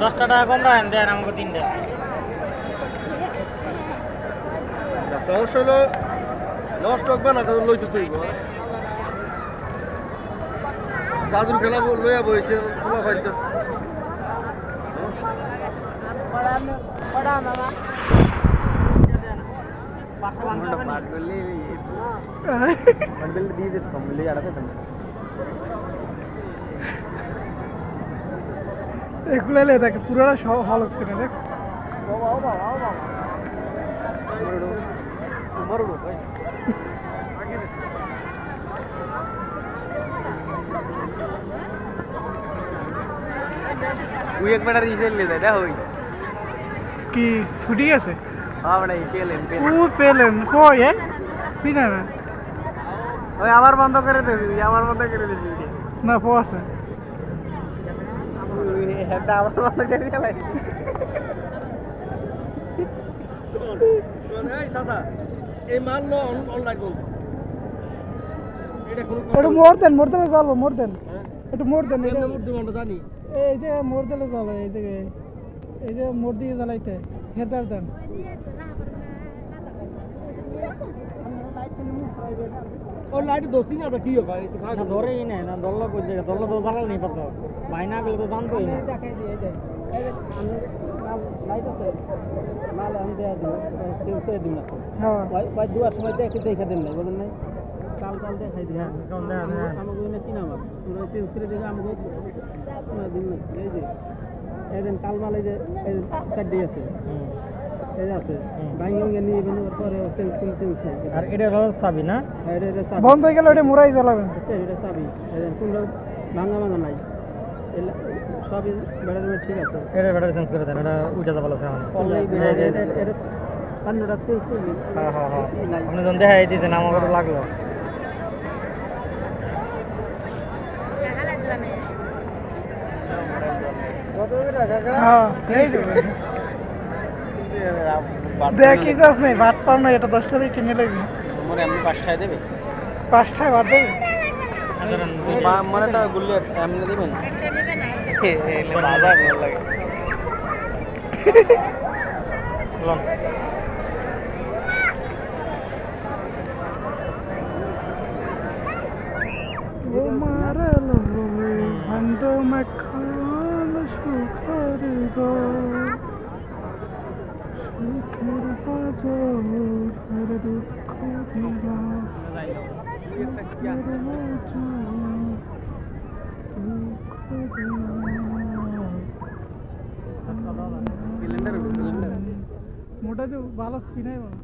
দশটা টাকা কম রাখেন দেন আমাকে তিনটে সমস্যা হলো নষ্ট হোক না কারণ লইতে তুই জাদুর খেলা লইয়া বইছে তোমার হয়তো দিয়ে দিস কম লিয়ে আড়াতে এগুলো এলে দেখে পুরোটা সব হল হচ্ছে না দেখ। তুই এক যায় হই কি ছুটি গেছে হ্যাঁ বেটা পেলেন ও পেলেন কই এ? না ওই আবার বন্ধ করে দিয়েছি আবার বন্ধ করে দিয়েছি না পড়ছে আবার বন্ধ করে দিলাই এই মাল অনলাইন করব একটু মোর দেন মোর দিলে চলবো মোর দেন। একটু মোর দেন এই যে মোর দিলে চলে এই যে এই যে মোর দিয়ে জ্বালাইতে হেদার দেন। না না না দল্ল করছে দল্ল তো জ্বালাল নেই পাতো বাইনা গেলে তো জানতোই না দেখাই দিয়ে এই যে এই যে আমি মাল লাইট আছে মাল আমি দেয়া দিব চেঞ্জ করে দিন না হ্যাঁ ভাই ভাই দুয়ার সময় দেখে দেখে দেন নাই বলেন নাই কাল কাল দেখাই দিই হ্যাঁ কোন দেখা যায়? আমাকে ওই কি নাম তোমরা চেঞ্জ করে দেখে আমাকে দিন না এই যে এই দিন কাল মাল এই যে এই যে আছে আর এটা চাবি না? চাবি। বন্ধ হয়ে গেল এটা মোরাই চালাবেন আচ্ছা এটা চাবি। এই ভাঙা ভাঙা নাই। সবই বেড়ার ঠিক আছে। এটা ব্যাটারি চেঞ্জ করে দেন এটা উঠে যাবে আছে এখন। এই যে- যে- এটা চেঞ্জ করবি। হ্যাঁ হ্যাঁ হ্যাঁ। আপনি যখন দেখাই দিয়েছেন আমার লাগল। কত হ্যাঁ দেখ কি কাজ নেই ভাত পাও না এটা দশটা দিয়ে কিনে লাগবে মনে এমনি পাঁচটায় দেবে? পাঁচটায় ভাত দেবে? সাধারণ মানে টা গুলি এমনি দিবেন বাজার ভালো লাগে। লন। তোমার ভান্ড মাখান গো। সুখের বাজর আর দুঃখ দিলা সুখের বাজর দুঃখ দিলা মোটা তো ভালো চিনাই বলো